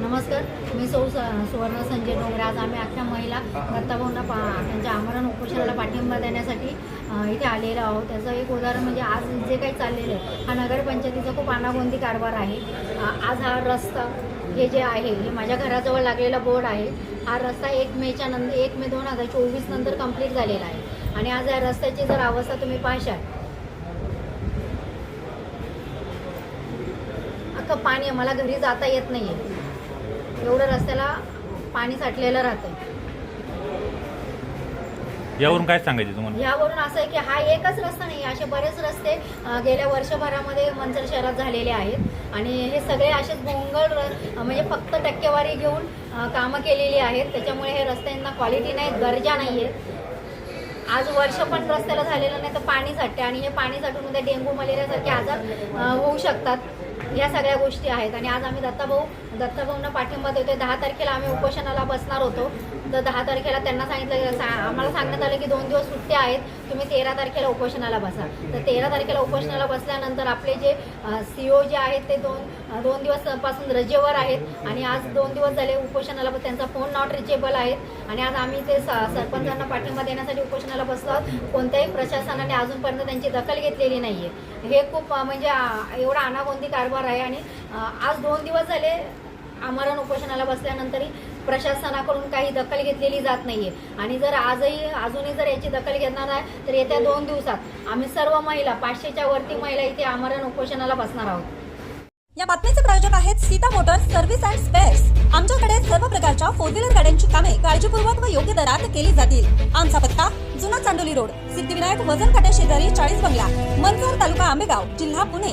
नमस्कार मी सौ स- सुवर्ण संजय डोंगरे. आज आम्ही अख्ख्या महिला दत्ताभाऊंना पा त्यांच्या आमरण उपोषणाला पाठिंबा देण्यासाठी इथे आलेलो आहोत. त्याचं एक उदाहरण म्हणजे आज जे काही चाललेलं आहे हा नगरपंचायतीचा खूप अनागोंदी कारभार आहे. आज हा रस्ता हे जे आहे हे माझ्या घराजवळ लागलेला बोर्ड आहे. हा रस्ता एक मेच्या नंतर एक मे दोन हजार चोवीस नंतर कंप्लीट झालेला आहे. आणि आज या रस्त्याची जर अवस्था तुम्ही पाहशाल अख्खं पाणी आहे, मला घरी जाता येत नाही आहे एवढं रस्त्याला पाणी साठलेलं राहतं यावरून काय सांगायचे तुम्हाला? यावरून असं आहे की हा एकच रस्ता नाही असे बरेच रस्ते गेल्या वर्षभरामध्ये मंचर शहरात झालेले आहेत. आणि हे सगळे असेच भोंगळ म्हणजे फक्त टक्केवारी घेऊन कामं केलेली आहेत. त्याच्यामुळे हे रस्त्यांना क्वालिटी नाही दर्जा नाही आहे आज वर्ष पण रस्त्याला झालेलं नाही तर पाणी साठते. आणि हे पाणी साठून उद्या डेंग्यू मलेरियासारखे आजार होऊ शकतात. या सगळ्या गोष्टी आहेत. आणि आज आम्ही दत्ताभाऊ दत्ताभाऊंना पाठिंबा देतोय. दहा तारखेला आम्ही उपोषणाला बसणार होतो. तर दहा तारखेला त्यांना सांगितलं सा- आम्हाला सांगण्यात आलं की दोन दिवस सुट्ट्या आहेत. तुम्ही तेरा तारखेला उपोषणाला बसा. तर तेरा तारखेला उपोषणाला बसल्यानंतर आपले जे सी ओ जे आहेत ते दोन दोन दिवसपासून रजेवर आहेत. आणि आज दोन दिवस झाले उपोषणाला त्यांचा फोन नॉट रिचेबल आहेत आणि आज आम्ही ते स- सरपंचांना पाठिंबा देण्यासाठी उपोषणाला बसलो आहोत. कोणत्याही प्रशासनाने अजूनपर्यंत त्यांची दखल घेतलेली नाही आहे हे खूप म्हणजे एवढा अनागोंदी कारभार आहे आणि आज दोन दिवस झाले आमरण उपोषणाला बसल्यानंतरही प्रशासनाकडून काही दखल घेतलेली जात नाहीये. आणि जर आजही अजूनही जर याची दखल घेणार आहे तर येत्या दोन दिवसात आम्ही सर्व महिला पाचशेच्या वरती महिला इथे आमरण उपोषणाला बसणार आहोत. या बातमीचे प्रायोजक आहेत Sita Motors service and spares. आमच्याकडे सर्व प्रकारच्या फोर व्हीलर गाड्यांची कामे काळजीपूर्वक व योग्य दरात केली जातील. आमचा पत्ता जुना चांडोली रोड. सिद्धिविनायक वजन काट्या शेजारी चाळीस बंगला मनसर तालुका आंबेगाव जिल्हा पुणे.